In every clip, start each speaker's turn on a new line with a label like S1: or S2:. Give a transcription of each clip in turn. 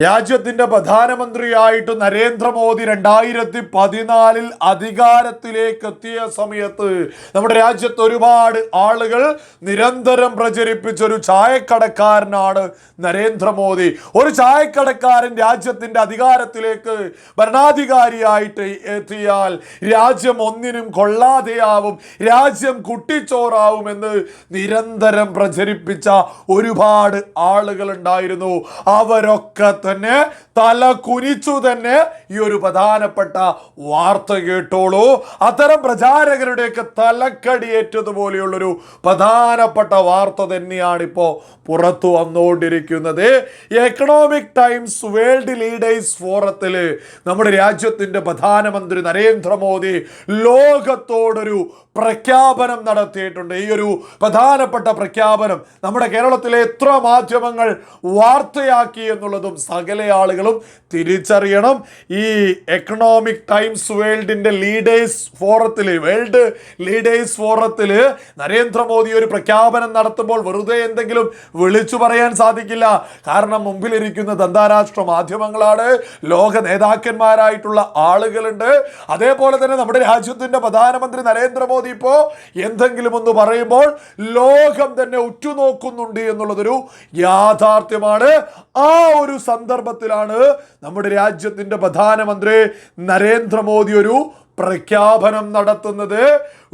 S1: രാജ്യത്തിന്റെ പ്രധാനമന്ത്രിയായിട്ട് നരേന്ദ്രമോദി രണ്ടായിരത്തി പതിനാലിൽ അധികാരത്തിലേക്ക് എത്തിയ സമയത്ത് നമ്മുടെ രാജ്യത്ത് ഒരുപാട് ആളുകൾ നിരന്തരം പ്രചരിപ്പിച്ച ഒരു ചായക്കടക്കാരനാണ് നരേന്ദ്രമോദി. ഒരു ചായക്കടക്കാരൻ രാജ്യത്തിന്റെ അധികാരത്തിലേക്ക് ഭരണാധികാരിയായിട്ട് എത്തിയാൽ രാജ്യം ഒന്നിനും കൊള്ളാതെയാവും രാജ്യം കുട്ടിച്ചോറാവുമെന്ന് നിരന്തരം പ്രചരിപ്പിച്ച ഒരുപാട് ആളുകൾ ഉണ്ടായിരുന്നു അവരൊക്കെ തന്നെ തല കുനിച്ചു തന്നെ ഈ ഒരു പ്രധാനപ്പെട്ട വാർത്ത കേട്ടോളൂ. അത്തരം പ്രചാരകരുടെയൊക്കെ തലക്കടിയേറ്റതുപോലെയുള്ളൊരു പ്രധാനപ്പെട്ട വാർത്ത തന്നെയാണ് ഇപ്പോൾ പുറത്തു വന്നുകൊണ്ടിരിക്കുന്നത്. എക്കണോമിക് ടൈംസ് വേൾഡ് ലീഡേഴ്സ് ഫോറത്തിൽ നമ്മുടെ രാജ്യത്തിന്റെ പ്രധാനമന്ത്രി നരേന്ദ്രമോദി ലോകത്തോടൊരു പ്രഖ്യാപനം നടത്തിയിട്ടുണ്ട്. ഈ ഒരു പ്രധാനപ്പെട്ട പ്രഖ്യാപനം നമ്മുടെ കേരളത്തിലെ എത്ര മാധ്യമങ്ങൾ വാർത്തയാക്കി എന്നുള്ളതും സകല ആളുകളും തിരിച്ചറിയണം. ഈ എക്കണോമിക് ടൈംസ് വേൾഡിന്റെ ലീഡേഴ്സ് ഫോറത്തിൽ വേൾഡ് ലീഡേഴ്സ് ഫോറത്തിൽ നരേന്ദ്രമോദി ഒരു പ്രഖ്യാപനം നടത്തുമ്പോൾ വെറുതെ എന്തെങ്കിലും വിളിച്ചു പറയാൻ സാധിക്കില്ല. കാരണം മുമ്പിലിരിക്കുന്നത് അന്താരാഷ്ട്ര മാധ്യമങ്ങളാണ്. ലോക നേതാക്കന്മാരായിട്ടുള്ള ആളുകളുണ്ട്. അതേപോലെ തന്നെ നമ്മുടെ രാജ്യത്തിന്റെ പ്രധാനമന്ത്രി നരേന്ദ്രമോദി ഇപ്പോ എന്തെങ്കിലും ഒന്ന് പറയുമ്പോൾ ലോകം തന്നെ ഉറ്റുനോക്കുന്നുണ്ട് എന്നുള്ളതൊരു യാഥാർത്ഥ്യമാണ്. ആ ഒരു സന്ദർഭത്തിലാണ് നമ്മുടെ രാജ്യത്തിന്റെ പ്രധാനമന്ത്രി നരേന്ദ്രമോദി ഒരു പ്രഖ്യാപനം നടത്തുന്നത്.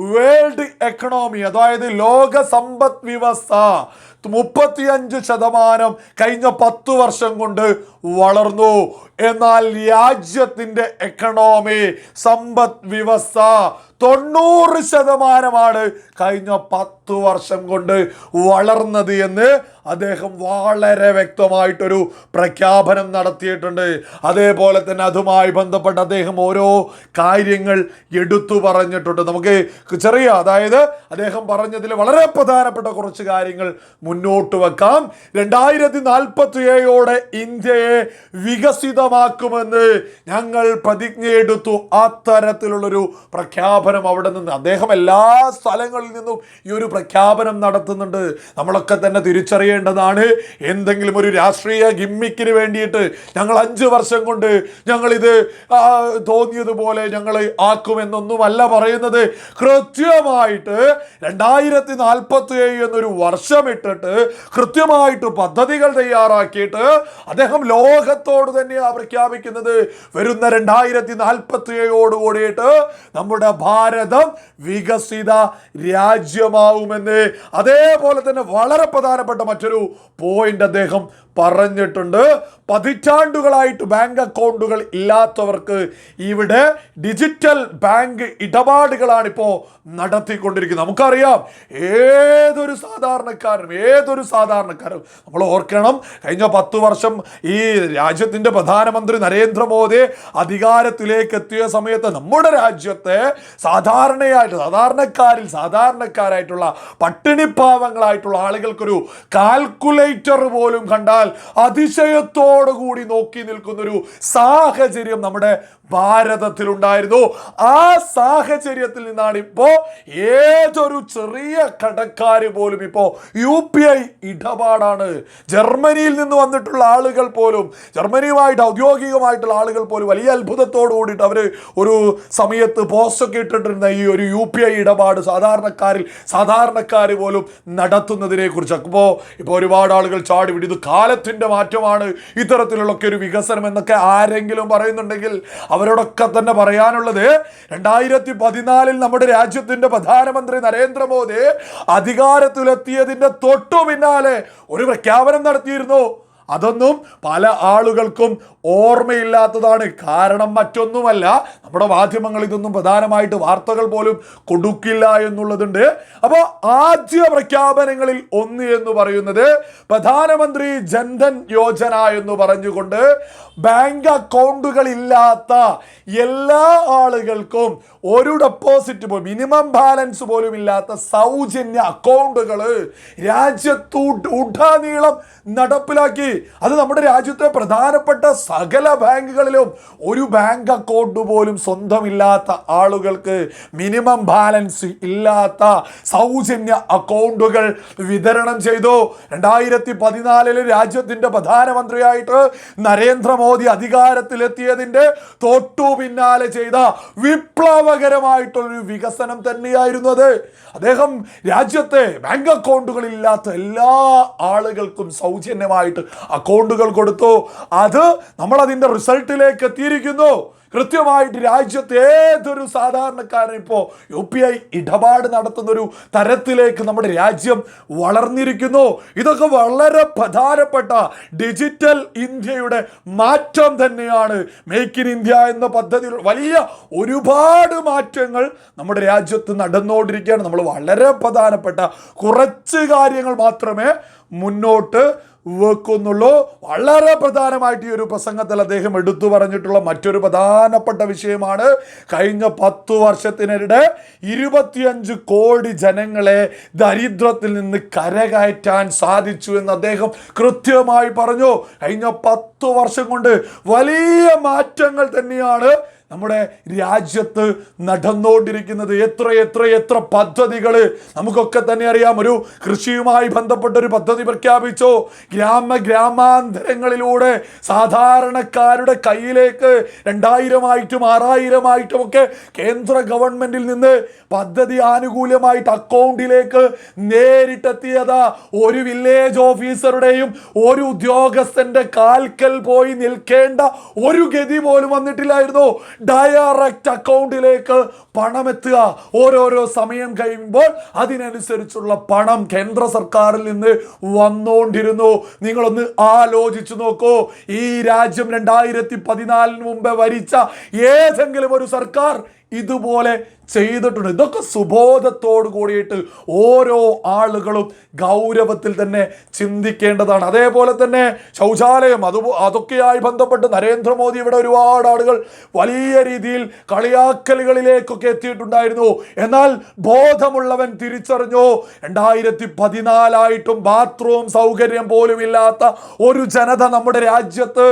S1: വേൾഡ് എക്കണോമി അതായത് ലോക സമ്പദ് വ്യവസ്ഥ മുപ്പത്തിയഞ്ച് ശതമാനം കഴിഞ്ഞ പത്ത് വർഷം കൊണ്ട് വളർന്നു. എന്നാൽ രാജ്യത്തിന്റെ എക്കണോമി സമ്പദ് വ്യവസ്ഥ തൊണ്ണൂറ് ശതമാനമാണ് കഴിഞ്ഞ പത്ത് വർഷം കൊണ്ട് വളർന്നത് എന്ന് അദ്ദേഹം വളരെ വ്യക്തമായിട്ടൊരു പ്രഖ്യാപനം നടത്തിയിട്ടുണ്ട്. അതേപോലെ തന്നെ അതുമായി ബന്ധപ്പെട്ട് അദ്ദേഹം ഓരോ കാര്യങ്ങൾ എടുത്തു പറഞ്ഞിട്ടുണ്ട്. നമുക്ക് ചെറിയ അതായത് അദ്ദേഹം പറഞ്ഞതിൽ വളരെ പ്രധാനപ്പെട്ട കുറച്ച് കാര്യങ്ങൾ മുന്നോട്ട് വെക്കാം. രണ്ടായിരത്തി നാൽപ്പത്തി ഏഴോടെ ഇന്ത്യയെ വികസിതമാക്കുമെന്ന് ഞങ്ങൾ പ്രതിജ്ഞയെടുത്തു. അത്തരത്തിലുള്ളൊരു പ്രഖ്യാപനം അവിടെ നിന്ന് അദ്ദേഹം എല്ലാ സ്ഥലങ്ങളിൽ നിന്നും ഈ ഒരു പ്രഖ്യാപനം നടത്തുന്നുണ്ട്. നമ്മളൊക്കെ തന്നെ തിരിച്ചറിയേണ്ടതാണ്. എന്തെങ്കിലും ഒരു രാഷ്ട്രീയ ഗിമ്മിക്കിന് വേണ്ടിയിട്ട് ഞങ്ങൾ അഞ്ച് വർഷം കൊണ്ട് ഞങ്ങളിത് തോന്നിയതുപോലെ ഞങ്ങൾ ആക്കുമെന്നൊന്നുമല്ല പറയുന്നത്. കൃത്യമായിട്ട് രണ്ടായിരത്തി നാൽപ്പത്തി ഏഴ് എന്നൊരു വർഷം ഇട്ടിട്ട് കൃത്യമായിട്ട് പദ്ധതികൾ തയ്യാറാക്കിയിട്ട് അദ്ദേഹം ലോകത്തോട് തന്നെയാണ് പ്രഖ്യാപിക്കുന്നത്. വരുന്ന രണ്ടായിരത്തി നാൽപ്പത്തി ഏഴോട് കൂടിയിട്ട് നമ്മുടെ ഭാരതം വികസിത രാജ്യമാവുമെന്ന്. അതേപോലെ തന്നെ വളരെ പ്രധാനപ്പെട്ട മറ്റൊരു പോയിന്റ് അദ്ദേഹം പറഞ്ഞിട്ടുണ്ട്. പതിറ്റാണ്ടുകളായിട്ട് ബാങ്ക് അക്കൗണ്ടുകൾ ഇല്ലാത്തവർക്ക് ഇവിടെ ഡിജിറ്റൽ ബാങ്ക് ഇടപാടുകളാണ് ഇപ്പോൾ നടത്തിക്കൊണ്ടിരിക്കുന്നത്. നമുക്കറിയാം ഏതൊരു സാധാരണക്കാരനും ഏതൊരു സാധാരണക്കാരും നമ്മൾ ഓർക്കണം കഴിഞ്ഞ പത്ത് വർഷം ഈ രാജ്യത്തിന്റെ പ്രധാനമന്ത്രി നരേന്ദ്രമോദി അധികാരത്തിലേക്ക് എത്തിയ സമയത്ത് നമ്മുടെ രാജ്യത്തെ സാധാരണയായിട്ട് സാധാരണക്കാരിൽ സാധാരണക്കാരായിട്ടുള്ള പട്ടിണിപ്പാവങ്ങളായിട്ടുള്ള ആളുകൾക്കൊരു കാൽക്കുലേറ്റർ പോലും കണ്ടാൽ അതിശയത്തോടു കൂടി നോക്കി നിൽക്കുന്നൊരു സാഹചര്യം നമ്മുടെ ഭാരതത്തിൽ ഉണ്ടായിരുന്നു ആ സാഹചര്യത്തിൽ നിന്നാണ് ഇപ്പോൾ ഏതൊരു ചെറിയ കടക്കാര് പോലും ഇപ്പോൾ യു പി ഐ ഇടപാടാണ്. ജർമ്മനിയിൽ നിന്ന് വന്നിട്ടുള്ള ആളുകൾ പോലും ജർമ്മനിയുമായിട്ട് ഔദ്യോഗികമായിട്ടുള്ള ആളുകൾ പോലും വലിയ അത്ഭുതത്തോടു കൂടിയിട്ട് അവർ ഒരു സമയത്ത് പോസ്റ്റൊക്കെ ഇട്ടിട്ടിരുന്ന ഈ ഒരു യു പി ഐ ഇടപാട് സാധാരണക്കാരിൽ സാധാരണക്കാർ പോലും നടത്തുന്നതിനെ കുറിച്ച് അപ്പോൾ ഇപ്പോൾ ഒരുപാട് ആളുകൾ ചാടി വിടി ഇത് കാലത്തിന്റെ മാറ്റമാണ് ഇത്തരത്തിലുള്ളൊക്കെ ഒരു വികസനം എന്നൊക്കെ ആരെങ്കിലും പറയുന്നുണ്ടെങ്കിൽ അവരോടൊക്കെ തന്നെ പറയാനുള്ളത് രണ്ടായിരത്തി പതിനാലിൽ നമ്മുടെ രാജ്യത്തിന്റെ പ്രധാനമന്ത്രി നരേന്ദ്രമോദി അധികാരത്തിലെത്തിയതിന്റെ തൊട്ടു പിന്നാലെ ഒരു പ്രഖ്യാപനം നടത്തിയിരുന്നു. അതൊന്നും പല ആളുകൾക്കും ഓർമ്മയില്ലാത്തതാണ്. കാരണം മറ്റൊന്നുമല്ല നമ്മുടെ മാധ്യമങ്ങൾ ഇതൊന്നും പ്രധാനമായിട്ട് വാർത്തകൾ പോലും കൊടുക്കില്ല എന്നുള്ളതുണ്ട്. അപ്പോൾ ആദ്യ പ്രഖ്യാപനങ്ങളിൽ ഒന്ന് എന്ന് പറയുന്നത് പ്രധാനമന്ത്രി ജൻധൻ യോജന എന്ന് പറഞ്ഞുകൊണ്ട് ബാങ്ക് അക്കൗണ്ടുകൾ ഇല്ലാത്ത എല്ലാ ആളുകൾക്കും ഒരു ഡെപ്പോസിറ്റ് പോലും മിനിമം ബാലൻസ് പോലും ഇല്ലാത്ത സൗജന്യ അക്കൗണ്ടുകൾ രാജ്യത്തു ഉടനീളം നടപ്പിലാക്കി. അത് നമ്മുടെ രാജ്യത്തെ പ്രധാനപ്പെട്ട സകല ബാങ്കുകളിലും ഒരു ബാങ്ക് അക്കൗണ്ട് പോലും സ്വന്തമില്ലാത്ത ആളുകൾക്ക് മിനിമം ബാലൻസ് ഇല്ലാത്ത സൗജന്യ അക്കൗണ്ടുകൾ വിതരണം ചെയ്തു. രണ്ടായിരത്തി പതിനാലിൽ രാജ്യത്തിന്റെ പ്രധാനമന്ത്രിയായിട്ട് നരേന്ദ്രമോദി അധികാരത്തിലെത്തിയതിന്റെ തൊട്ടു പിന്നാലെ ചെയ്ത വിപ്ലവകരമായിട്ടുള്ളൊരു വികസനം തന്നെയായിരുന്നു അത്. അദ്ദേഹം രാജ്യത്തെ ബാങ്ക് അക്കൗണ്ടുകളില്ലാത്ത എല്ലാ ആളുകൾക്കും സൗജന്യമായിട്ട് അക്കൗണ്ടുകൾ കൊടുത്തു. അത് നമ്മൾ അതിന്റെ റിസൾട്ടിലേക്ക് എത്തിയിരിക്കുന്നു. കൃത്യമായിട്ട് രാജ്യത്തെ ഏതൊരു സാധാരണക്കാരൻ ഇപ്പോൾ യു പി ഐ ഇടപാട് നടത്തുന്ന ഒരു തരത്തിലേക്ക് നമ്മുടെ രാജ്യം വളർന്നിരിക്കുന്നു. ഇതൊക്കെ വളരെ പ്രധാനപ്പെട്ട ഡിജിറ്റൽ ഇന്ത്യയുടെ മാറ്റം തന്നെയാണ്. മേക്ക് ഇൻ ഇന്ത്യ എന്ന പദ്ധതി വലിയ ഒരുപാട് മാറ്റങ്ങൾ നമ്മുടെ രാജ്യത്ത് നടന്നുകൊണ്ടിരിക്കുകയാണ്. നമ്മൾ വളരെ പ്രധാനപ്പെട്ട കുറച്ച് കാര്യങ്ങൾ മാത്രമേ മുന്നോട്ട് വെക്കുന്നുള്ളൂ. വളരെ പ്രധാനമായിട്ട് ഈ ഒരു പ്രസംഗത്തിൽ അദ്ദേഹം എടുത്തു പറഞ്ഞിട്ടുള്ള മറ്റൊരു പ്രധാനപ്പെട്ട വിഷയമാണ് കഴിഞ്ഞ പത്തു വർഷത്തിനിടെ ഇരുപത്തിയഞ്ച് കോടി ജനങ്ങളെ ദരിദ്രത്തിൽ നിന്ന് കരകയറ്റാൻ സാധിച്ചു എന്ന് അദ്ദേഹം കൃത്യമായി പറഞ്ഞു. കഴിഞ്ഞ പത്തു വർഷം കൊണ്ട് വലിയ മാറ്റങ്ങൾ തന്നെയാണ് നമ്മുടെ രാജ്യത്ത് നടന്നുകൊണ്ടിരിക്കുന്നത് എത്ര എത്ര എത്ര പദ്ധതികൾ നമുക്കൊക്കെ തന്നെ അറിയാം. ഒരു കൃഷിയുമായി ബന്ധപ്പെട്ട ഒരു പദ്ധതി പ്രഖ്യാപിച്ചോ. ഗ്രാമ ഗ്രാമാന്തരങ്ങളിലൂടെ സാധാരണക്കാരുടെ കയ്യിലേക്ക് രണ്ടായിരമായിട്ടും ആറായിരമായിട്ടും ഒക്കെ കേന്ദ്ര ഗവൺമെന്റിൽ നിന്ന് പദ്ധതി ആനുകൂല്യമായിട്ട് അക്കൗണ്ടിലേക്ക് നേരിട്ടെത്തിയത് ഒരു വില്ലേജ് ഓഫീസറുടെയും ഒരു ഉദ്യോഗസ്ഥന്റെ കാൽക്കൽ പോയി നിൽക്കേണ്ട ഒരു ഗതി പോലും വന്നിട്ടില്ലായിരുന്നു. ഡയറക്റ്റ് അക്കൗണ്ടിലേക്ക് പണം എത്തുക ഓരോരോ സമയം കഴിയുമ്പോൾ അതിനനുസരിച്ചുള്ള പണം കേന്ദ്ര സർക്കാരിൽ നിന്ന് വന്നുകൊണ്ടിരുന്നു നിങ്ങളൊന്ന് ആലോചിച്ചു നോക്കൂ. ഈ രാജ്യം രണ്ടായിരത്തി പതിനാലിന് മുമ്പ് ഭരിച്ച ഏതെങ്കിലും ഒരു സർക്കാർ ഇതുപോലെ ചെയ്തിട്ടുണ്ട്. ഇതൊക്കെ സുബോധത്തോട് കൂടിയിട്ട് ഓരോ ആളുകളും ഗൗരവത്തിൽ തന്നെ ചിന്തിക്കേണ്ടതാണ്. അതേപോലെ തന്നെ ശൗചാലയം അത് അതൊക്കെയായി ബന്ധപ്പെട്ട് നരേന്ദ്രമോദി ഇവിടെ ഒരുപാട് ആളുകൾ വലിയ രീതിയിൽ കളിയാക്കലുകളിലേക്കൊക്കെ എത്തിയിട്ടുണ്ടായിരുന്നു. എന്നാൽ ബോധമുള്ളവൻ തിരിച്ചറിഞ്ഞു രണ്ടായിരത്തി പതിനാലായിട്ടും ബാത്റൂം സൗകര്യം പോലും ഇല്ലാത്ത ഒരു ജനത നമ്മുടെ രാജ്യത്ത്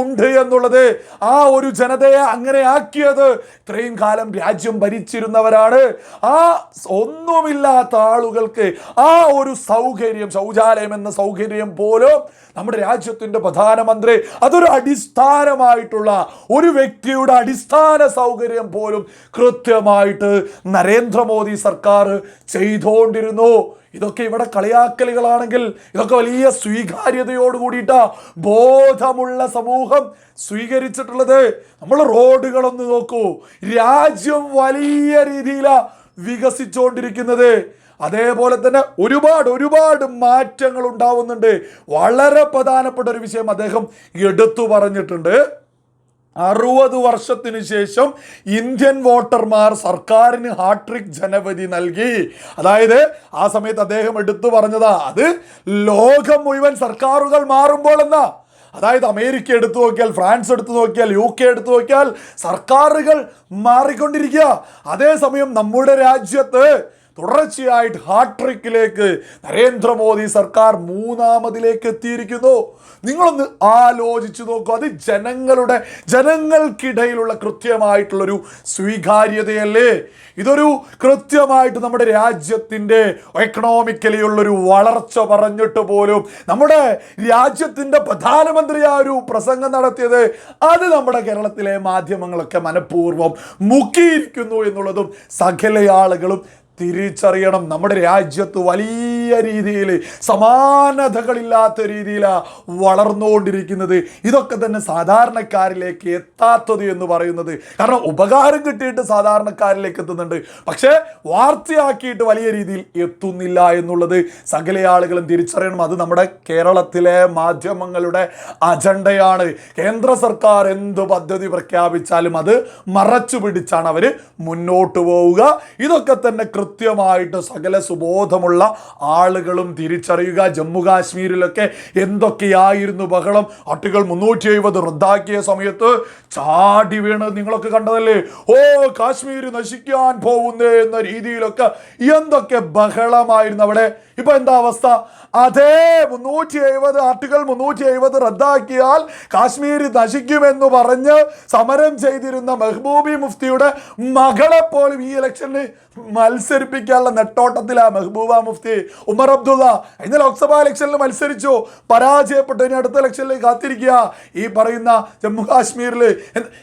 S1: ഉണ്ട് എന്നുള്ളത് ആ ഒരു ജനതയെ അങ്ങനെ ആക്കിയത് ഇത്രയും കാലം രാജ്യം ഭരിച്ചിരുന്നവരാണ് ആ ഒന്നുമില്ലാത്ത ആളുകൾക്ക് ആ ഒരു സൗകര്യം ശൗചാലയം എന്ന സൗകര്യം പോലും നമ്മുടെ രാജ്യത്തിന്റെ പ്രധാനമന്ത്രി അതൊരു അടിസ്ഥാനമായിട്ടുള്ള ഒരു വ്യക്തിയുടെ അടിസ്ഥാന സൗകര്യം പോലും കൃത്യമായിട്ട് നരേന്ദ്രമോദി സർക്കാർ ചെയ്തുകൊണ്ടിരുന്നു. ഇതൊക്കെ ഇവിടെ കളിയാക്കലുകളാണെങ്കിൽ ഇതൊക്കെ വലിയ സ്വീകാര്യതയോട് കൂടിയിട്ടാ ബോധമുള്ള സമൂഹം സ്വീകരിച്ചിട്ടുള്ളത്. നമ്മൾ റോഡുകളൊന്ന് നോക്കൂ. രാജ്യം വലിയ രീതിയിലാ വികസിച്ചുകൊണ്ടിരിക്കുന്നത് അതേപോലെ തന്നെ ഒരുപാട് ഒരുപാട് മാറ്റങ്ങൾ ഉണ്ടാവുന്നുണ്ട് വളരെ പ്രധാനപ്പെട്ട ഒരു വിഷയം അദ്ദേഹം എടുത്തു പറഞ്ഞിട്ടുണ്ട്. അറുപത് വർഷത്തിന് ശേഷം ഇന്ത്യൻ വോട്ടർമാർ സർക്കാരിന് ഹാട്രിക് ജനവധി നൽകി. അതായത് ആ സമയത്ത് അദ്ദേഹം എടുത്തു പറഞ്ഞതാ അത് ലോകം മുഴുവൻ സർക്കാരുകൾ മാറുമ്പോൾ എന്നാ അതായത് അമേരിക്ക എടുത്തു നോക്കിയാൽ ഫ്രാൻസ് എടുത്തു നോക്കിയാൽ യു കെ എടുത്തു നോക്കിയാൽ സർക്കാരുകൾ മാറിക്കൊണ്ടിരിക്കുക. അതേസമയം നമ്മുടെ രാജ്യത്ത് തുടർച്ചയായിട്ട് ഹാട്രിക്കിലേക്ക് നരേന്ദ്രമോദി സർക്കാർ മൂന്നാമതിലേക്ക് എത്തിയിരിക്കുന്നു. നിങ്ങളൊന്ന് ആലോചിച്ചു നോക്കൂ. അത് ജനങ്ങളുടെ ജനങ്ങൾക്കിടയിലുള്ള കൃത്യമായിട്ടുള്ളൊരു സ്വീകാര്യതയല്ലേ? ഇതൊരു കൃത്യമായിട്ട് നമ്മുടെ രാജ്യത്തിന്റെ എക്കണോമിക്കലി ഉള്ളൊരു വളർച്ച പറഞ്ഞിട്ട് പോലും നമ്മുടെ രാജ്യത്തിന്റെ പ്രധാനമന്ത്രി ആ ഒരു പ്രസംഗം നടത്തിയത് അത് നമ്മുടെ കേരളത്തിലെ മാധ്യമങ്ങളൊക്കെ മനഃപൂർവം മുക്കിയിരിക്കുന്നു എന്നുള്ളതും സകല ആളുകളും തിരിച്ചറിയണം. നമ്മുടെ രാജ്യത്ത് വലിയ രീതിയിൽ സമാനതകളില്ലാത്ത രീതിയിലാണ് വളർന്നുകൊണ്ടിരിക്കുന്നത്. ഇതൊക്കെ തന്നെ സാധാരണക്കാരിലേക്ക് എത്താത്തത് എന്ന് പറയുന്നത്. കാരണം ഉപകാരം കിട്ടിയിട്ട് സാധാരണക്കാരിലേക്ക് എത്തുന്നുണ്ട്. പക്ഷേ വാർത്തയാക്കിയിട്ട് വലിയ രീതിയിൽ എത്തുന്നില്ല എന്നുള്ളത് സകല ആളുകളും തിരിച്ചറിയണം. അത് നമ്മുടെ കേരളത്തിലെ മാധ്യമങ്ങളുടെ അജണ്ടയാണ്. കേന്ദ്ര സർക്കാർ എന്ത് പദ്ധതി പ്രഖ്യാപിച്ചാലും അത് മറച്ചു പിടിച്ചാണ് അവർ മുന്നോട്ട് പോവുക. ഇതൊക്കെ തന്നെ കൃത്യമായിട്ട് സകല സുബോധമുള്ള ആളുകളും തിരിച്ചറിയുക. ജമ്മു കാശ്മീരിലൊക്കെ എന്തൊക്കെയായിരുന്നു ബഹളം? ആർട്ടിക്കിൾ മുന്നൂറ്റി എഴുപത് റദ്ദാക്കിയ സമയത്ത് ചാടി വീണ് നിങ്ങളൊക്കെ കണ്ടതല്ലേ? ഓ കാശ്മീർ നശിക്കാൻ പോകുന്നേ എന്ന രീതിയിലൊക്കെ എന്തൊക്കെ ബഹളമായിരുന്നു അവിടെ? ഇപ്പൊ എന്താ അവസ്ഥ? അതേ മുന്നൂറ്റി എഴുപത് ആർട്ടിക്കിൾ മുന്നൂറ്റി എഴുപത് റദ്ദാക്കിയാൽ കാശ്മീർ നശിക്കുമെന്ന് പറഞ്ഞ് സമരം ചെയ്തിരുന്ന മെഹ്ബൂബി മുഫ്തിയുടെ മകളെ പോലും ഈ ഇലക്ഷനിൽ മത്സരിപ്പിക്കാനുള്ള നെട്ടോട്ടത്തിലാണ് മെഹബൂബ മുഫ്തി. ഉമർ അബ്ദുള്ള ഇന്ന് ലോക്സഭാ ഇലക്ഷനിൽ മത്സരിച്ചു. പരാജയപ്പെട്ടു ഇനി അടുത്ത ഇലക്ഷനിൽ കാത്തിരിക്കുക. ഈ പറയുന്ന ജമ്മു കാശ്മീരിൽ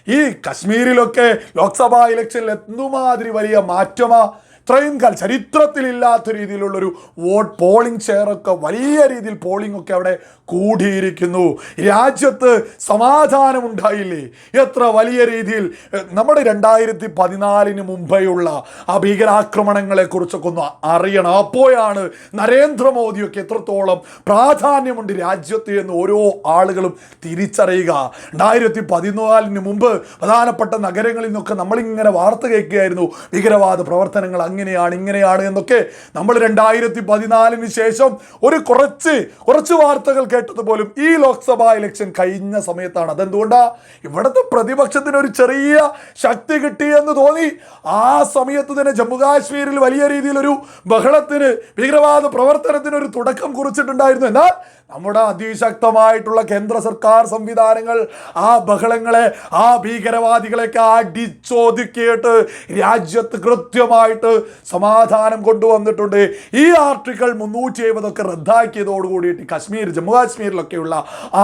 S1: ഈ കശ്മീരിലൊക്കെ ലോക്സഭാ ഇലക്ഷനിൽ എന്തുമാതിരി വലിയ മാറ്റമാ? ഇത്രയും കാലം ചരിത്രത്തിലില്ലാത്ത രീതിയിലുള്ളൊരു വോട്ട് പോളിംഗ് ഷെയറൊക്കെ വലിയ രീതിയിൽ പോളിംഗ് ഒക്കെ അവിടെ കൂടിയിരിക്കുന്നു. രാജ്യത്ത് സമാധാനം ഉണ്ടായില്ലേ എത്ര വലിയ രീതിയിൽ നമ്മുടെ രണ്ടായിരത്തി പതിനാലിന് മുമ്പെയുള്ള ആ ഭീകരാക്രമണങ്ങളെ കുറിച്ചൊക്കെ ഒന്ന് അറിയണം. അപ്പോഴാണ് നരേന്ദ്രമോദിയൊക്കെ എത്രത്തോളം പ്രാധാന്യമുണ്ട് രാജ്യത്ത് എന്ന് ഓരോ ആളുകളും തിരിച്ചറിയുക. രണ്ടായിരത്തി പതിനാലിന് മുമ്പ് പ്രധാനപ്പെട്ട നഗരങ്ങളിൽ നിന്നൊക്കെ നമ്മളിങ്ങനെ വാർത്ത കേൾക്കുകയായിരുന്നു. ഭീകരവാദ പ്രവർത്തനങ്ങൾ അങ്ങനെയാണ് ഇങ്ങനെയാണ് എന്നൊക്കെ നമ്മൾ രണ്ടായിരത്തി പതിനാലിന് ശേഷം ഒരു കുറച്ച് കുറച്ച് വാർത്തകൾ കേട്ടത് പോലും ഈ ലോക്സഭാ ഇലക്ഷൻ കഴിഞ്ഞ സമയത്താണ്. അതെന്തുകൊണ്ടാ? ഇവിടുത്തെ പ്രതിപക്ഷത്തിന് ഒരു ചെറിയ ശക്തി കിട്ടി എന്ന് തോന്നി. ആ സമയത്ത് തന്നെ ജമ്മു കാശ്മീരിൽ വലിയ രീതിയിലൊരു ബഹളത്തിന് ഭീകരവാദ പ്രവർത്തനത്തിന് ഒരു തുടക്കം കുറിച്ചിട്ടുണ്ടായിരുന്നു. എന്നാൽ നമ്മുടെ അതിശക്തമായിട്ടുള്ള കേന്ദ്ര സർക്കാർ സംവിധാനങ്ങൾ ആ ബഹളങ്ങളെ ആ ഭീകരവാദികളെയൊക്കെ അടിച്ചൊതുക്കിയിട്ട് രാജ്യത്ത് കൃത്യമായിട്ട് സമാധാനം കൊണ്ടുവന്നിട്ടുണ്ട്. ഈ ആർട്ടിക്കിൾ മുന്നൂറ്റി എഴുപതൊക്കെ റദ്ദാക്കിയതോട് കൂടിയിട്ട് കശ്മീർ ജമ്മു കാശ്മീരിലൊക്കെയുള്ള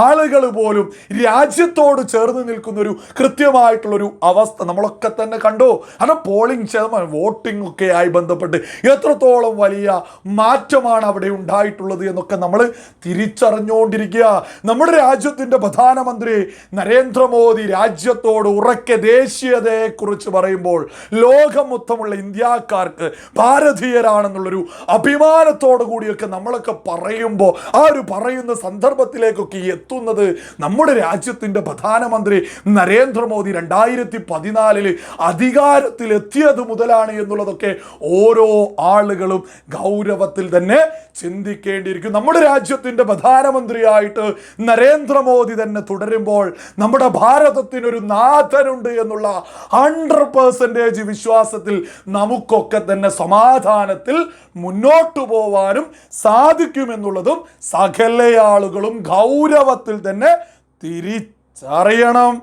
S1: ആളുകൾ പോലും രാജ്യത്തോട് ചേർന്ന് നിൽക്കുന്ന ഒരു കൃത്യമായിട്ടുള്ളൊരു അവസ്ഥ നമ്മളൊക്കെ തന്നെ കണ്ടു. കാരണം പോളിംഗ് ശതമാനം വോട്ടിംഗ് ഒക്കെ ആയി ബന്ധപ്പെട്ട് എത്രത്തോളം വലിയ മാറ്റമാണ് അവിടെ ഉണ്ടായിട്ടുള്ളത് എന്നൊക്കെ നമ്മൾ തിരിച്ചറിഞ്ഞുകൊണ്ടിരിക്കുക. നമ്മുടെ രാജ്യത്തിന്റെ പ്രധാനമന്ത്രി നരേന്ദ്രമോദി രാജ്യത്തോട് ഉറക്കെ ദേശീയതയെക്കുറിച്ച് പറയുമ്പോൾ ലോകം മൊത്തമുള്ള ഇന്ത്യക്കാർക്ക് ഭാരതീയരാണെന്നുള്ളൊരു അഭിമാനത്തോടു കൂടിയൊക്കെ നമ്മളൊക്കെ പറയുമ്പോൾ ആ ഒരു പറയുന്ന സന്ദർഭത്തിലേക്കൊക്കെ എത്തുന്നത് നമ്മുടെ രാജ്യത്തിന്റെ പ്രധാനമന്ത്രി നരേന്ദ്രമോദി രണ്ടായിരത്തി പതിനാലിൽ അധികാരത്തിലെത്തിയത് മുതലാണ് എന്നുള്ളതൊക്കെ ഓരോ ആളുകളും ഗൗരവത്തിൽ തന്നെ ചിന്തിക്കേണ്ടിയിരിക്കും. നമ്മുടെ രാജ്യത്തിന്റെ പ്രധാനമന്ത്രിയായിട്ട് നരേന്ദ്രമോദി തന്നെ തുടരുമ്പോൾ നമ്മുടെ ഭാരതത്തിനൊരു നാഥനുണ്ട് എന്നുള്ള ഹൺഡ്രഡ് പേഴ്സന്റേജ് വിശ്വാസത്തിൽ നമുക്കൊക്കെ തന്നെ സമാധാനത്തിൽ മുന്നോട്ടു പോവാനും സാധിക്കുമെന്നുള്ളതും സകലയാളുകളും ഗൗരവത്തിൽ തന്നെ തിരിച്ചറിയണം.